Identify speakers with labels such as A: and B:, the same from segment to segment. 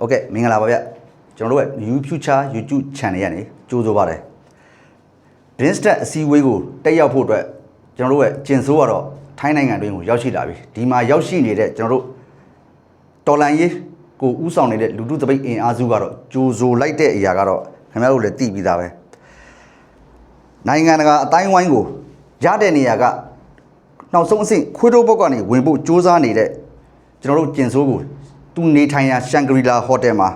A: โอเคမင်္ဂလာပါဗျကျွန်တော်တို့ရဲ့ New Future YouTube Channel ရနေကြိုးဆိုပါတယ် Dinstat အစည်းအဝေးကိုတက်ရောက်ဖို့အတွက်ကျွန်တော်တို့ရဲ့ကျင်ဆိုးကတော့ထိုင်းနိုင်ငံတွင်းကိုရောက်ရှိလာပြီဒီမှာရောက်ရှိနေတဲ့ကျွန်တော်တို့တော်လန်ရေးကိုဥဆောင်နေတဲ့လူထုတပိတ်အင်အားစုကတော့ကြိုးဆိုလိုက်တဲ့အရာကတော့ခင်ဗျားတို့လည်းသိပြီးသားပဲနိုင်ငံတကာအတိုင်းဝိုင်းကိုရတဲ့နေရာကနောက်ဆုံးအဆင့်ခွေးတို့ဘက်ကနေဝင်ဖို့စ조사နေတဲ့ကျွန်တော်တို့ကျင်ဆိုးကို သူနေထိုင်ရာရှန်ဂရီလာဟိုတယ်မှာ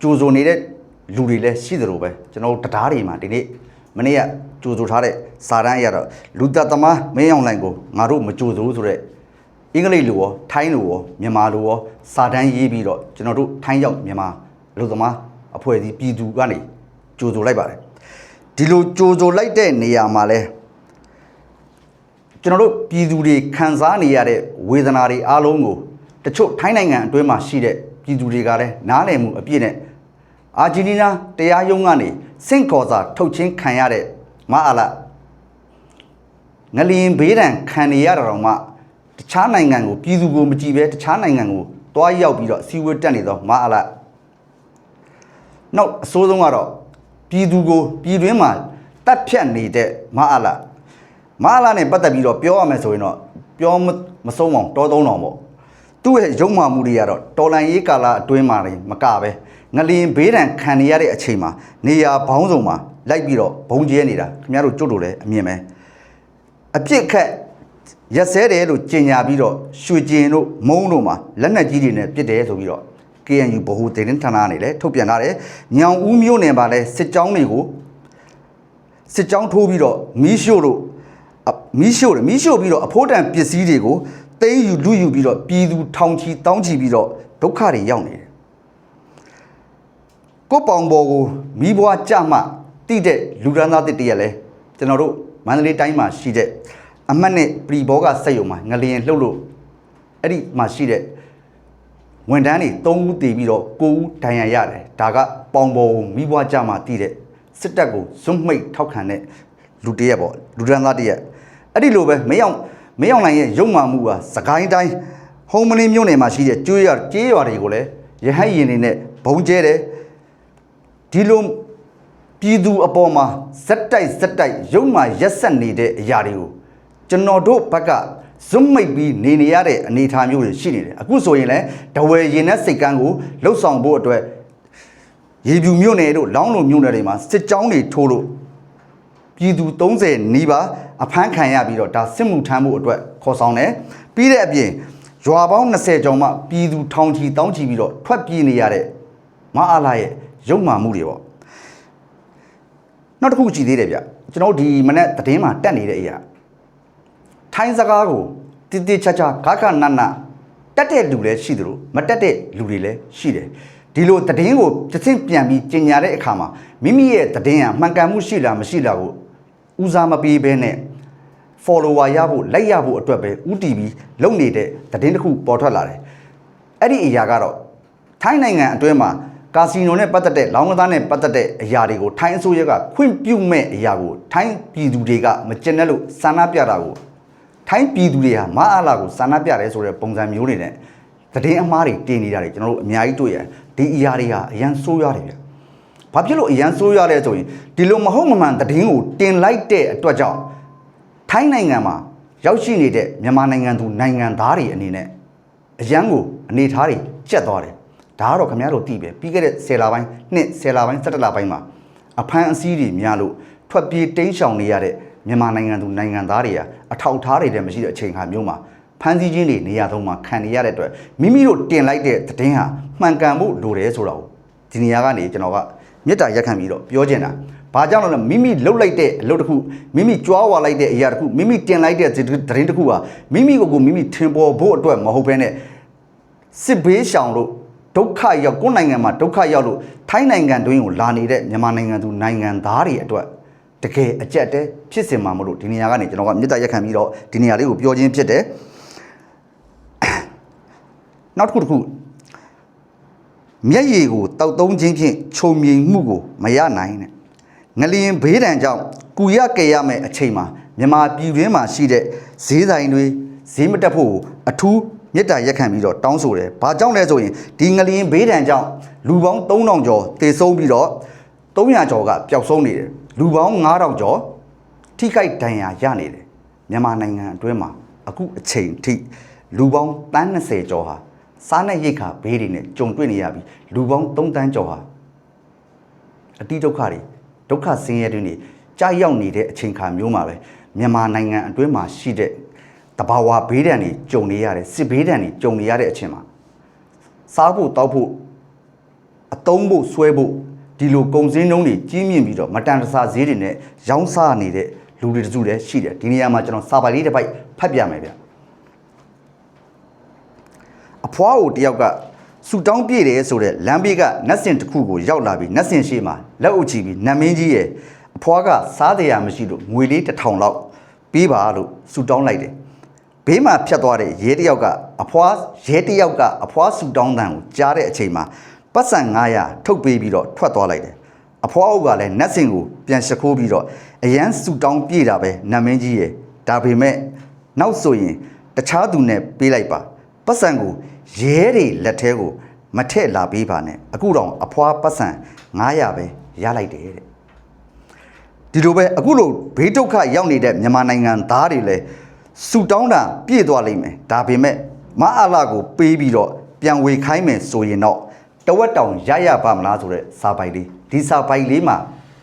A: ကြိုးဆိုနေတဲ့လူတွေလည်းရှိသလိုပဲကျွန်တော်တို့တရားတွေမှာဒီနေ့မနေ့ကကြိုးဆိုထားတဲ့စာတမ်းအရတော့လူသက်သမားမင်းအောင်လိုင်ကိုငါတို့မကြိုးဆိုဆိုတဲ့အင်္ဂလိပ်လိုရောထိုင်းလိုရောမြန်မာလိုရောစာတမ်းရေးပြီးတော့ကျွန်တော်တို့ထိုင်းရောက်မြန်မာလူသမားအဖွဲ့အစည်းပြည်သူကနေကြိုးဆိုလိုက်ပါတယ်ဒီလိုကြိုးဆိုလိုက်တဲ့နေရာမှာလဲကျွန်တော်တို့ပြည်သူတွေခံစားနေရတဲ့ဝေဒနာတွေအားလုံးကို တချို့ထိုင်းနိုင်ငံအတွင်းမှာရှိတဲ့ပြည်သူတွေကလည်းနားလည်မှုအပြည့်နဲ့အာဂျင်တီးနားတရားရုံးကနေစင့်ခေါ်စာထုတ်ချင်းခံရတဲ့မအားလာငလျင်ဘေးဒဏ်ခံနေရတာတော့မှတခြားနိုင်ငံကိုပြည်သူကိုမကြည့်ပဲတခြားနိုင်ငံကိုတွားရောက်ပြီးတော့စီဝတ်တက်နေတော့မအားလာနောက်အဆိုးဆုံးကတော့ပြည်သူကိုပြည်တွင်းမှာတတ်ဖြတ်နေတဲ့မအားလာမဟာလာနဲ့ပတ်သက်ပြီးတော့ပြောရမယ်ဆိုရင်တော့ပြောမမဆုံးအောင်တောသုံးတော်ပေါ့ သူ့ရဲ့ရုံမှမှုတွေကတော့တော်လန်ရေးကာလအတွင်းမှာနေမကပဲငလျင်ဘေးဒဏ်ခံနေရတဲ့အချိန်မှာနေရာဘောင်းဆောင်မှာလိုက်ပြီးတော့ဘုံကျဲနေတာခင်ဗျားတို့ကြွတ်လို့လည်းအမြင်ပဲအပြစ်ခတ်ရက်စဲတယ်လို့ကြေညာပြီးတော့ရွှေကျင်တို့မုံတို့မှာလက်နက်ကြီးတွေနဲ့ပစ်တယ်ဆိုပြီးတော့ KNU ဗဟိုတင်ဌာနကနေလည်းထုတ်ပြန်ထားတယ်။ညောင်ဦးမြို့နယ်မှာလည်းစစ်ကြောင်းတွေကိုစစ်ကြောင်းထိုးပြီးတော့မီးရှို့တို့အမီးရှို့တယ်မီးရှို့ပြီးတော့အဖိုးတန်ပစ္စည်းတွေကို သိမ်းယူလူယူပြီးတော့ပြည်သူထောင်ချီတောင်းချီပြီးတော့ဒုက္ခတွေရောက်နေတယ်ကိုယ့်ပေါင်ပေါ်ကိုမီးဘွားကြမှတိတဲ့လူရန်သားတစ်တရက်လဲကျွန်တော်တို့မန္တလေးတိုင်းမှာရှိတဲ့အမတ်နဲ့ပရီဘောကစက်ရုံမှာငလျင်လှုပ်လို့အဲ့ဒီမှာရှိတဲ့ဝန်တန်းတွေ၃ဦးတည်ပြီးတော့9ဦးဒဏ်ရာရတယ်ဒါကပေါင်ပေါ်ကိုမိဘွားကြမှာတည်တဲ့စစ်တပ်ကိုဇွတ်မိတ်ထောက်ခံတဲ့လူတစ်ရက်ပေါ့လူဒန်းသားတစ်ရက်အဲ့ဒီလိုပဲမရောက် မရောက်နိုင်ရဲ့ရုံမှမှုဟာစကိုင်းတိုင်းဟုံးမလင်းမြို့နယ်မှာရှိတဲ့ကျွေးရကျေးရွာတွေကိုလည်းရဟတ်ရင်တွေနဲ့ဘုံကျဲတယ်ဒီလိုပြည်သူအပေါ်မှာဇက်တိုက်ဇက်တိုက်ရုံမှရက်ဆက်နေတဲ့အရာတွေကိုကျွန်တော်တို့ဘက်ကဇွတ်မိတ်ပြီးနေနေရတဲ့အနေအထားမျိုးတွေရှိနေတယ်အခုဆိုရင်လည်းဒဝယ်ရင်နဲ့စိတ်ကန်းကိုလှုပ်ဆောင်ဖို့အတွက်ရေပြူမြို့နယ်တို့လောင်းလုံမြို့နယ်တွေမှာစစ်ကြောင်းတွေထိုးလို့ပြည်သူ30နီးပါး အဖမ်းခံရပြီးတော့ဒါစစ်မှုထမ်းမှုအတွက်ခေါ်ဆောင်တယ်ပြီးတဲ့အပြင်ရွာပေါင်း20ကျော်မှပြည်သူထောင်ချီတောင်းချီပြီးတော့ထွက်ပြေးနေရတဲ့မအားလာရဲ့ရုံမှမှုတွေပေါ့နောက်တစ်ခုကြည့်သေးတယ်ဗျကျွန်တော်တို့ဒီမနေ့သတင်းမှာတက်နေတဲ့အရာထိုင်းစကားကိုတိတိကျကျဂခနနတက်တဲ့လူလည်းရှိသလိုမတက်တဲ့လူတွေလည်းရှိတယ်ဒီလိုသတင်းကိုတစ်ဆင့်ပြန်ပြီးကျင်ညာတဲ့အခါမှာမိမိရဲ့သတင်းကမှန်ကန်မှုရှိလားမရှိလားကိုဦးစားမပေးဘဲနဲ့ follower ရဖို့လိုက်ရဖို့အတွက်ပဲဥတီပြီးလုပ်နေတဲ့သတင်းတစ်ခုပေါ်ထွက်လာတယ်အဲ့ဒီအရာကတော့ထိုင်းနိုင်ငံအတွင်းမှာကာစီနိုနဲ့ပတ်သက်တဲ့လောင်းကစားနဲ့ပတ်သက်တဲ့အရာတွေကိုထိုင်းအစိုးရကခွင့်ပြုမဲ့အရာကိုထိုင်းပြည်သူတွေကမကျင်တဲ့လို့ဆန္ဒပြတာကိုထိုင်းပြည်သူတွေဟာမအားလာကိုဆန္ဒပြတယ်ဆိုတဲ့ပုံစံမျိုးတွေနဲ့သတင်းအမှားတွေတင်နေတာတွေကျွန်တော်တို့အများကြီးတွေ့ရတယ်ဒီအရာတွေဟာအရန်ဆိုးရတယ်ဗျဘာဖြစ်လို့အရန်ဆိုးရလဲဆိုရင်ဒီလိုမဟုတ်မမှန်သတင်းကိုတင်လိုက်တဲ့အတွက်ကြောင့် ထိုင်းနိုင်ငံမှာရောက်ရှိနေတဲ့မြန်မာနိုင်ငံသူနိုင်ငံသားတွေအနေနဲ့အရန်ကိုအနေထားတွေကျက်သွားတယ်ဒါကတော့ခင်ဗျားတို့သိပဲပြီးခဲ့တဲ့10လပိုင်းနှစ်10လပိုင်း17လပိုင်းမှာအဖမ်းအဆီးတွေများလို့ထွက်ပြေးတိမ်းရှောင်နေရတဲ့မြန်မာနိုင်ငံသူနိုင်ငံသားတွေဟာအထောက်အထားတွေတည်းမရှိတဲ့အချိန်ခါမျိုးမှာဖမ်းဆီးခြင်းတွေနေရာသုံးမှာခံနေရတဲ့အတွက်မိမိတို့တင်လိုက်တဲ့သတင်းဟာမှန်ကန်ဖို့လိုတယ်ဆိုတာကိုဒီနေရာကနေကျွန်တော်ကမေတ္တာရက်ခံပြီးတော့ပြောချင်တာ ဘာကြောင့်လဲဆိုတော့မိမိလှုပ်လိုက်တဲ့အလုပ်တစ်ခုမိမိကြွားဝါလိုက်တဲ့အရာတစ်ခုမိမိတင်လိုက်တဲ့သတင်းတစ်ခုဟာမိမိကိုယ်ကိုမိမိထင်ပေါ်ဖို့အတွက်မဟုတ်ဘဲနဲ့စစ်ဘေးရှောင်လို့ဒုက္ခရောက်ကိုယ်နိုင်ငံမှာဒုက္ခရောက်လို့ထိုင်းနိုင်ငံတွင်းကိုလာနေတဲ့မြန်မာနိုင်ငံသူနိုင်ငံသားတွေအတွက်တကယ်အကြက်တဲဖြစ်စင်မှာမလို့ဒီနေရာကနေကျွန်တော်ကမေတ္တာရက်ခံပြီးတော့ဒီနေရာလေးကိုပြောချင်းဖြစ်တယ်နောက်တစ်ခုတစ်ခုမျက်ရည်ကိုတောက်သုံးခြင်းဖြင့်ခြုံမြိန်မှုကိုမရနိုင်နဲ့ ငလျင်ဘေးဒဏ်ကြောင့်ကုရကယ်ရမယ့်အချိန်မှာမြမာပြည်တွင်းမှာရှိတဲ့ဈေးဆိုင်တွေဈေးမတက်ဖို့အထူးမေတ္တာရက်ခံပြီးတော့တောင်းဆိုတယ်။ဘာကြောင့်လဲဆိုရင်ဒီငလျင်ဘေးဒဏ်ကြောင့်လူပေါင်း3000ကျော်တေဆုံးပြီးတော့300ကျော်ကပျောက်ဆုံးနေတယ်။လူပေါင်း9000ကျော်ထိခိုက်ဒဏ်ရာရနေတယ်။မြန်မာနိုင်ငံအတွင်းမှာအခုအချိန်ထိလူပေါင်း30ကျော်ဟာစားနပ်ရိက္ခာဘေးတွေနဲ့ကြုံတွေ့နေရပြီးလူပေါင်း3တန်းကျော်ဟာအတိဒုက္ခတွေ ဒုက္ခဆင်းရဲတွေနေကြာရောက်နေတဲ့အချိန်ခါမျိုးမှာပဲမြန်မာနိုင်ငံအတွင်းမှာရှိတဲ့တဘာဝဘေးဒဏ်တွေကြုံနေရတဲ့စစ်ဘေးဒဏ်တွေကြုံနေရတဲ့အချိန်မှာစားဖို့တောက်ဖို့အတုံးဖို့ဆွဲဖို့ဒီလိုကုန်စည်နှုန်းတွေကြီးမြင့်ပြီးတော့မတန်တဆဈေးတွေနဲ့ရောင်းစားနေတဲ့လူတွေတစုလည်းရှိတယ်ဒီနေရာမှာကျွန်တော်စာပိုက်လေးတစ်ပိုက်ဖတ်ပြမယ်ဗျအဖွားကိုတယောက်က ဆူတောင်းပြည့်တယ်ဆိုတဲ့လမ်းဘေးကနတ်စင်တစ်ခုကိုရောက်လာပြီးနတ်စင်ရှိမှလက်အုပ်ချပြီးနတ်မင်းကြီးရဲ့အဖွားကစားတရားမရှိလို့ငွေလေးတစ်ထောင်လောက်ပေးပါလို့ဆူတောင်းလိုက်တယ်ဘေးမှာဖြတ်သွားတဲ့ရဲတယောက်ကအဖွားရဲတယောက်ကအဖွားဆူတောင်းတန်ကိုကြားတဲ့အချိန်မှာပတ်စံ900ထုတ်ပေးပြီးတော့ထွက်သွားလိုက်တယ်အဖွားအုပ်ကလည်းနတ်စင်ကိုပြန်ရှခိုးပြီးတော့အရန်ဆူတောင်းပြေးတာပဲနတ်မင်းကြီးရဲ့ဒါပေမဲ့နောက်ဆိုရင်တခြားသူနဲ့ပေးလိုက်ပါပတ်စံကို ရဲတွေလက်ထဲကိုမထည့်လာပေးပါနဲ့အခုတော့အဖွားပတ်စံ900ပဲရလိုက်တယ်တဲ့ဒီလိုပဲအခုလိုဘေးဒုက္ခရောက်နေတဲ့မြန်မာနိုင်ငံသားတွေလည်းဆူတောင်းတာပြည့်သွားလိမ့်မယ်ဒါပေမဲ့မအားလာကိုပေးပြီးတော့ပြန်ဝေခိုင်းမယ်ဆိုရင်တော့တဝက်တောင်ရရပါမလားဆိုတဲ့စာပိုက်လေးဒီစာပိုက်လေးမှာ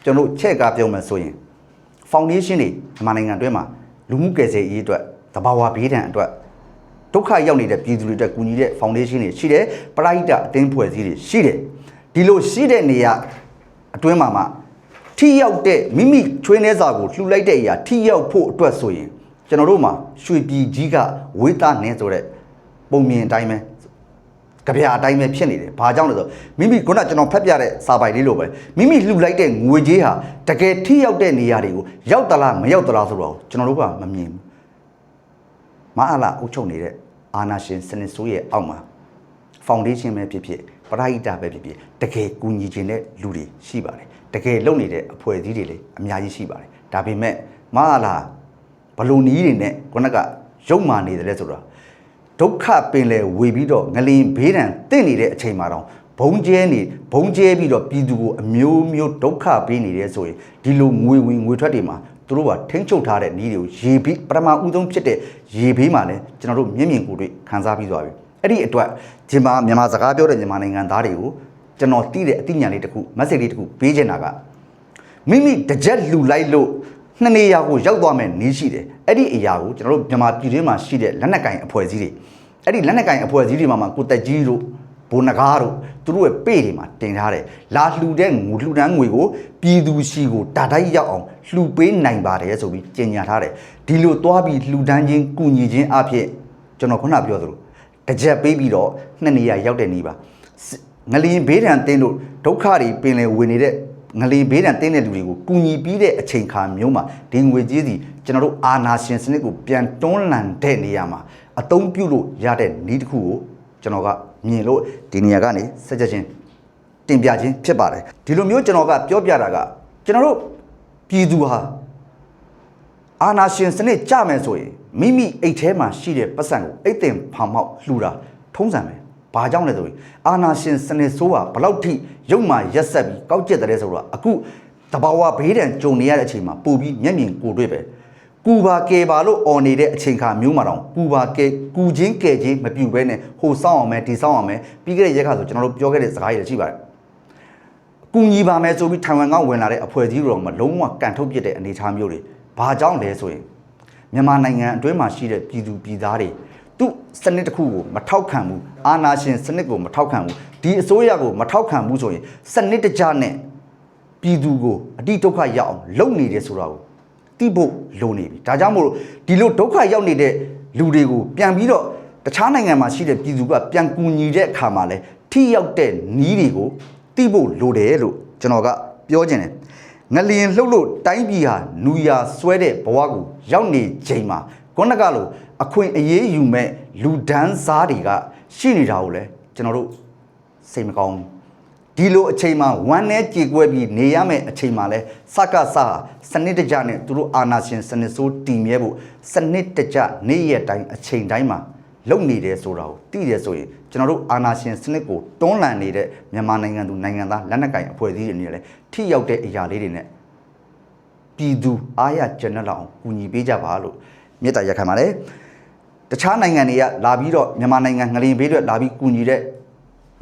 A: ကျွန်တော်ချက်ကားပြောမယ်ဆိုရင်ဖောင်ဒေးရှင်းတွေမြန်မာနိုင်ငံအတွင်းမှာလူမှုကယ်ဆယ်ရေးအတွက်တဘာဝဘေးဒဏ်အတွက် ဒုက္ခရောက်နေတဲ့ပြည်သူတွေအတွက်ကူညီတဲ့ဖောင်ဒေးရှင်းတွေရှိတယ်ပရိုက်တာအတင်းဖွဲ့စည်းတွေရှိတယ်ဒီလိုရှိတဲ့နေရာအတွင်းမှာမှထိရောက်တဲ့မိမိချွေးနှဲစာကိုလှူလိုက်တဲ့အရာထိရောက်ဖို့အတွက်ဆိုရင်ကျွန်တော်တို့မှာရွှေပြည်ကြီးကဝေးသားနေဆိုတဲ့ပုံမြင်အတိုင်းပဲကြပြအတိုင်းပဲဖြစ်နေတယ်။ဘာကြောင့်လဲဆိုတော့မိမိခုနကျွန်တော်ဖတ်ပြတဲ့စာပိုက်လေးလိုပဲမိမိလှူလိုက်တဲ့ငွေကြေးဟာတကယ်ထိရောက်တဲ့နေရာတွေကိုရောက်သလားမရောက်သလားဆိုတော့ကျွန်တော်တို့ကမမြင်ဘူး။ မအားလာအုပ်ချုပ်နေတဲ့အာနာရှင်စနစ်ဆိုးရဲ့အောက်မှာဖောင်ဒေးရှင်းပဲဖြစ်ဖြစ်ပရိုက်တာပဲဖြစ်ဖြစ်တကယ်ကူညီခြင်းတဲ့လူတွေရှိပါတယ်တကယ်လုပ်နေတဲ့အဖွဲ့အစည်းတွေလည်းအများကြီးရှိပါတယ်ဒါပေမဲ့မအားလာဘလို့နီးတွေနဲ့ခုနကရုပ်မာနေတယ်လဲဆိုတော့ဒုက္ခပင်လဲဝေပြီးတော့ငလင်ဘေးဒဏ်တင့်နေတဲ့အချိန်မှာတော့ဘုံကျဲနေဘုံကျဲပြီးတော့ပြည်သူကိုအမျိုးမျိုးဒုက္ခပေးနေတယ်ဆိုရင်ဒီလိုငွေဝင်ငွေထွက်တွေမှာ သူတို့ကထိန်းချုပ်ထားတဲ့နည်းတွေကိုရေပြီးပထမဦးဆုံးဖြစ်တဲ့ရေဘေးမှာလည်းကျွန်တော်တို့မျက်မြင်ကိုယ်တွေ့ခံစားပြီးသွားပြီအဲ့ဒီအတွက်ဒီမှာမြန်မာစကားပြောတဲ့မြန်မာနိုင်ငံသားတွေကိုကျွန်တော်သိတဲ့အသိဉာဏ်လေးတစ်ခု message လေးတစ်ခုပေးချင်တာကမိမိတစ်ကြက်လှူလိုက်လို့နှစ်နေရာကိုရောက်သွားမယ်နည်းရှိတယ်အဲ့ဒီအရာကိုကျွန်တော်တို့မြန်မာပြည်တွင်းမှာရှိတဲ့လက်နက်ကင်အဖွဲ့အစည်းတွေအဲ့ဒီလက်နက်ကင်အဖွဲ့အစည်းတွေမှာမှကိုတက်ကြီးတို့ဘိုးနဂါးတို့ သူတို့ရဲ့ပေ့တွေမှာတင်ထားတယ်လာလှူတဲ့ငွေလှူဒန်းငွေကိုပြည်သူရှိကိုတာတိုက်ရောက်အောင်လှူပေးနိုင်ပါတယ်ဆိုပြီးကြေညာထားတယ်ဒီလိုသွားပြီးလှူဒန်းခြင်းကုညီခြင်းအဖြစ်ကျွန်တော်ခုနပြောသလိုတစ်ကြက်ပေးပြီးတော့နှစ်နေရာရောက်တဲ့နေပါငလျင်ဘေးဒဏ်တင်းလို့ဒုက္ခတွေပင်လယ်ဝင်နေတဲ့ငလျင်ဘေးဒဏ်တင်းတဲ့လူတွေကိုကူညီပြီးတဲ့အချိန်ခါမျိုးမှာဒီငွေကြေးစီကျွန်တော်တို့အာနာရှင်စနစ်ကိုပြန်တွန်းလှန်တဲ့နေရာမှာအသုံးပြုလို့ရတဲ့နည်းတစ်ခုကိုကျွန်တော်က မြင်လို့ဒီနေရာကနေဆက်ချက်ချင်းတင်ပြခြင်းဖြစ်ပါတယ်ဒီလိုမျိုးကျွန်တော်ကပြောပြတာကကျွန်တော်တို့ပြည်သူဟာအာနာရှင်စနစ်ကြမယ်ဆိုရင်မိမိအိတ်ထဲမှာရှိတဲ့ပတ်စံကိုအိတ်တင်ဖောင်မောက်လှူတာထုံးစံပဲ။ဘာကြောင့်လဲဆိုရင်အာနာရှင်စနစ်ဆိုးကဘလောက်ထိရုပ်မာရက်ဆက်ပြီးကောက်ကျက်တဲ့ဆိုတော့အခုတဘာဝဘေးဒဏ်ကြုံနေရတဲ့အချိန်မှာပို့ပြီးမျက်မြင်ကိုယ်တွေ့ပဲ။ ကူပါကယ်ပါလို့អော်နေတဲ့အချိန်ခါမျိုးမှာတော့ကူပါကယ်ကူချင်းကယ်ချင်းမပြူဘဲနဲ့ဟိုစောင်းအောင်မယ်ဒီစောင်းအောင်မယ်ပြီးခဲ့တဲ့ရက်ခါဆိုကျွန်တော်တို့ပြောခဲ့တဲ့စကားတွေရှိပါတယ်။ကူညီပါမယ်ဆိုပြီးထိုင်ဝမ်ကဝင်လာတဲ့အဖွဲ့အစည်းတွေတော့မလုံးဝကန်ထုတ်ပစ်တဲ့အနေအထားမျိုးတွေဘာကြောင့်လဲဆိုရင်မြန်မာနိုင်ငံအတွင်းမှာရှိတဲ့ပြည်သူပြည်သားတွေသူ့စနစ်တစ်ခုကိုမထောက်ခံဘူးအာဏာရှင်စနစ်ကိုမထောက်ခံဘူးဒီအစိုးရကိုမထောက်ခံဘူးဆိုရင်စနစ်တကျနဲ့ပြည်သူကိုအတိဒုက္ခရောက်အောင်လုပ်နေတယ်ဆိုတာကို သိဖို့လိုနေပြီဒါကြောင့်မို့လို့ဒီလိုဒုက္ခရောက်နေတဲ့လူတွေကိုပြန်ပြီးတော့တခြားနိုင်ငံမှာရှိတဲ့ပြည်သူကပြန်ကူညီတဲ့အခါမှာလဲထိရောက်တဲ့နီးတွေကိုတိဖို့လိုတယ်လို့ကျွန်တော်ကပြောချင်တယ်ငလျင်လှုပ်လို့တိုင်းပြည်ဟာနူယာဆွဲတဲ့ဘဝကိုရောက်နေချိန်မှာခုနကလိုအခွင့်အရေးယူမဲ့လူဒန်းစားတွေကရှိနေတာကိုလည်းကျွန်တော်တို့စိတ်မကောင်းဘူး ဒီလိုအချိန်မှာဝမ်းနဲ့ကြေကွဲပြီးနေရမယ့်အချိန်မှာလဲစကစဟာစနစ်တကျနဲ့သူတို့အာနာရှင်စနစ်ဆိုးတည်မြဲဖို့စနစ်တကျနေ့ရက်တိုင်းအချိန်တိုင်းမှာလုံနေတယ်ဆိုတာကိုသိတယ်ဆိုရင်ကျွန်တော်တို့အာဏာရှင်စနစ်ကိုတွန်းလှန်နေတဲ့မြန်မာနိုင်ငံသူနိုင်ငံသားလက်နက်ကိုင်အဖွဲ့အစည်းတွေနေလည်းထိရောက်တဲ့အရာလေးတွေနဲ့ပြည်သူအားရကျက်နှက်လောက်အောင်ကူညီပေးကြပါလို့မေတ္တာရက်ခံပါတယ်တခြားနိုင်ငံတွေကလာပြီးတော့မြန်မာနိုင်ငံငလင်ဘေးတွေလာပြီးကူညီတဲ့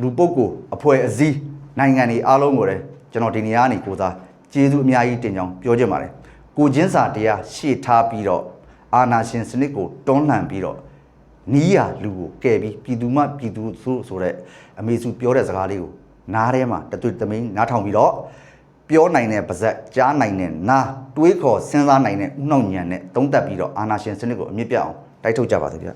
A: လူပုဂ္ဂိုလ်အဖွဲ့အစည်း နိုင်ငံတွေအားလုံးကိုလည်းကျွန်တော်ဒီနေရာကနေကိုစားကျေးဇူးအများကြီးတင်ကြောင်းပြောချင်ပါတယ်ကိုချင်းစာတရားရှေ့ထားပြီးတော့အာဏာရှင်စနစ်ကိုတွန်းလှန်ပြီးတော့နီးရလူကိုကဲပြီးပြည်သူမှပြည်သူဆိုဆိုတဲ့အမေစုပြောတဲ့စကားလေးကိုနားထဲမှာတသွေးတမင်းနားထောင်ပြီးတော့ပြောနိုင်တဲ့ပါဇက်ကြားနိုင်တဲ့နားတွေးခေါ်စဉ်းစားနိုင်တဲ့ဥနှောက်ညံနဲ့သုံးသက်ပြီးတော့အာနာရှင်စနစ်ကိုအမြင့်ပြတ်အောင်တိုက်ထုတ်ကြပါစေဗျာ